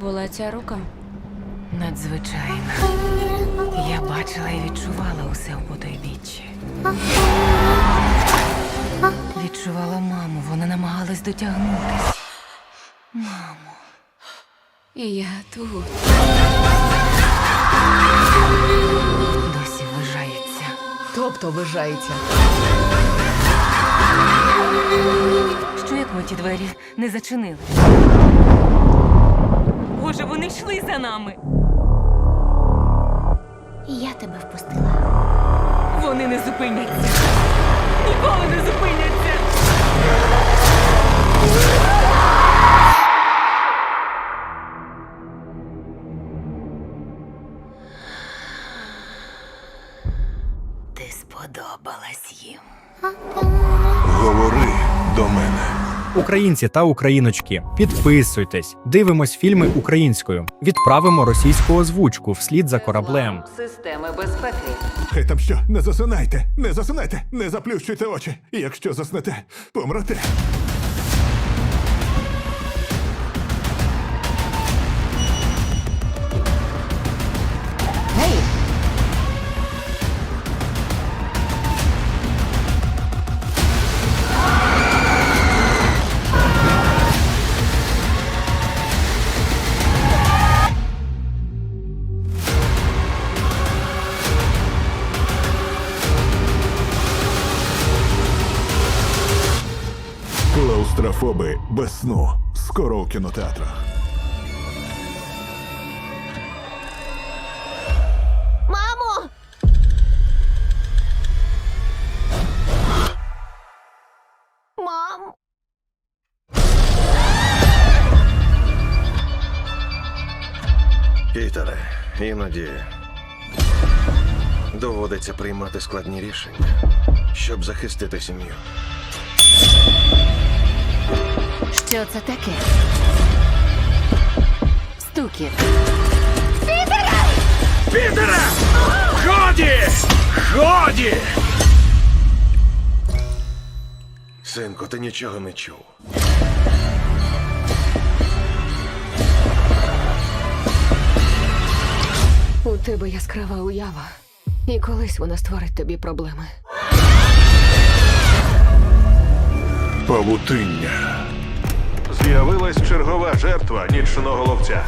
була ця рука? Надзвичайно. Я бачила і відчувала усе у потойбіччі. Відчувала маму, вона намагалась дотягнутись. І я тут. Досі вважається. Тобто вижається. Що як ми ті двері не зачинили? Боже, вони йшли за нами. Я тебе впустила. Вони не зупиняться. Ніколи не зупиняться. Ти сподобалась їм. Говори до мене. Українці та україночки, підписуйтесь, дивимось фільми українською, відправимо російську озвучку вслід за кораблем. Системи безпеки. Хай там що, не засинайте, не засинайте, не заплющуйте очі. Якщо заснете, помрете. Клаустрофоби без сну. Скоро у кінотеатрах. Мамо! Мам! Пітере, іноді доводиться приймати складні рішення, щоб захистити сім'ю. Що це таке? Стукіт. Синку, ти нічого не чув. У тебе яскрава уява. І колись вона створить тобі проблеми. Павутиння. З'явилась чергова жертва нічного ловця.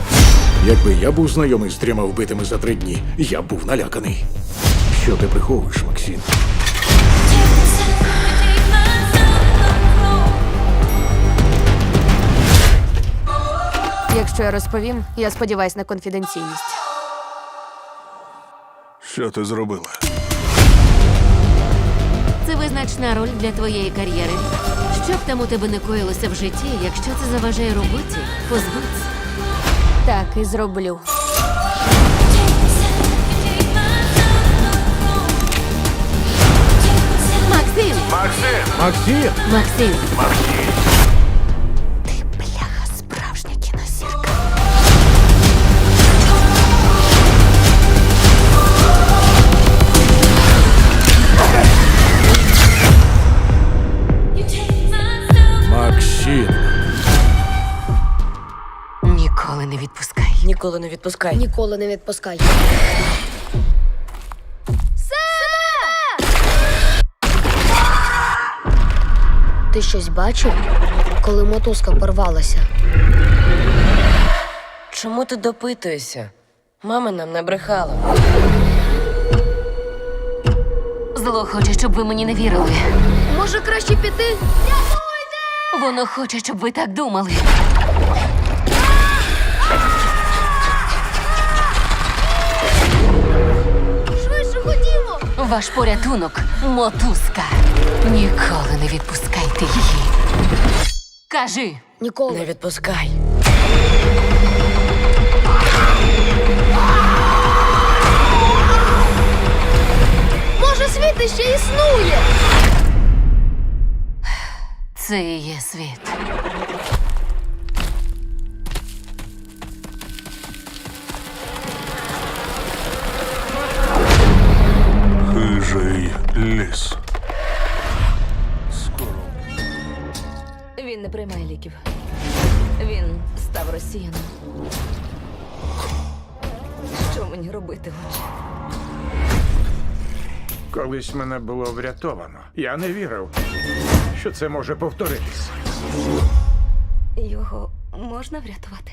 Якби я був знайомий з трьома вбитими за три дні, я б був наляканий. Що ти приховуєш, Максим? Якщо я розповім, я сподіваюсь на конфіденційність. Що ти зробила? Це визначна роль для твоєї кар'єри. Що б там у тебе не коїлося в житті, якщо це заважає роботі, позбудься. Так і зроблю. Максим! Максим! Максим! Максим! Бляха, Ніколи не відпускай. Ніколи не відпускай. Ти щось бачив, коли мотузка порвалася? Чому ти допитуєшся? Мама нам не брехала. Зло хоче, щоб ви мені не вірили. Може, краще піти? Воно хоче, щоб ви так думали. Ваш порятунок мотузка. Ніколи не відпускайте її. Кажи, Ніколи. Не відпускай. Може, світ ще існує? це і є світ. Ліс. Скоро. Він не приймає ліків. Він став росіяном. Що мені робити, отче? Колись мене було врятовано. Я не вірив, що це може повторитись. Його можна врятувати?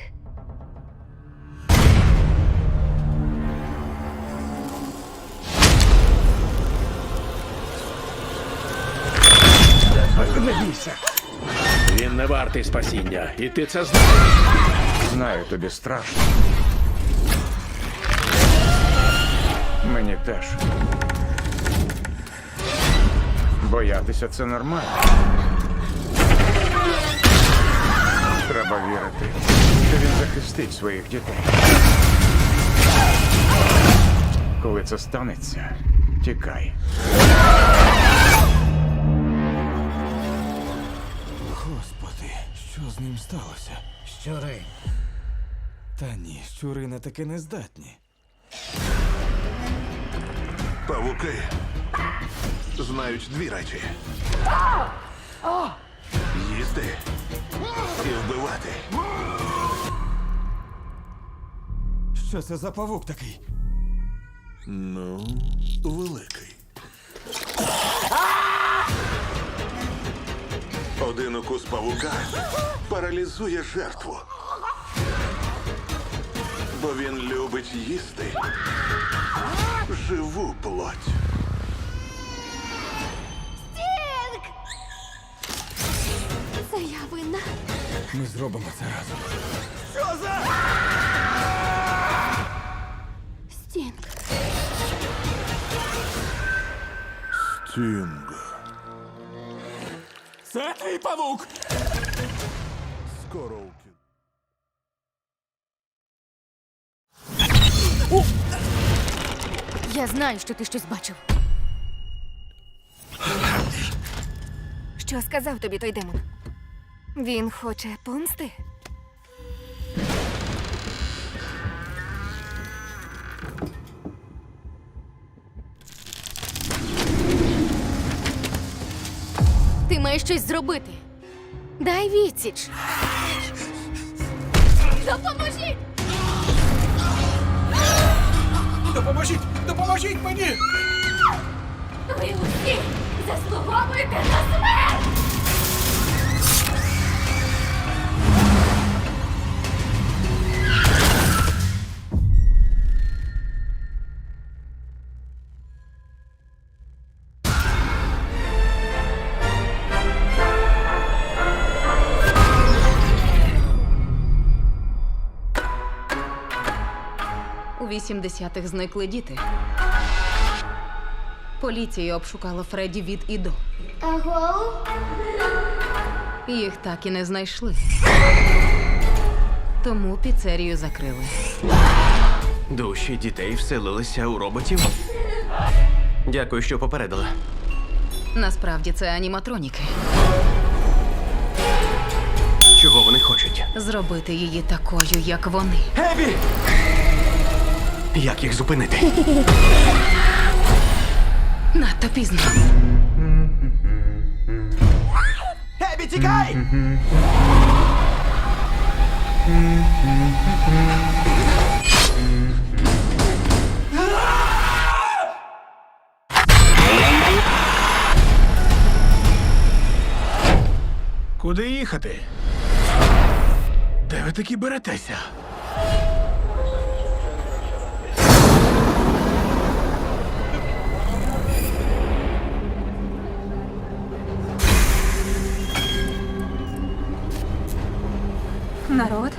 Не бійся. Він не вартий спасіння, і ти це знаєш. Знаю, тобі страшно. Мені теж. Боятися це нормально. Треба вірити, що він захистить своїх дітей. Коли це станеться, тікай. З ним сталося? Щури. Та ні, щури на таке не здатні. Павуки знають дві речі: їсти і вбивати. Що це за павук такий? Ну, великий. Укус павука паралізує жертву. Бо він любить їсти живу плоть. Стінг! Це я винна. Ми зробимо це разом. Що Стінг. Стінг. Це твій павук! Скоро у кіно. Я знаю, що ти щось бачив. Що сказав тобі той демон? Він хоче помсти? Ти маєш щось зробити. Дай відсіч. Допоможіть! Допоможіть! Допоможіть мені! Ви усі заслуговуєте на смерть! У 80-х зникли діти. Поліція обшукала Фредді від і до. Аго? Їх так і не знайшли. Тому піцерію закрили. Душі дітей вселилися у роботів. Дякую, що попередила. Насправді це аніматроніки. Чого вони хочуть? Зробити її такою, як вони. Ебі! Як їх зупинити? Надто пізно. Ебі, тікай! Куди їхати? Де ви такі беретеся? Народ.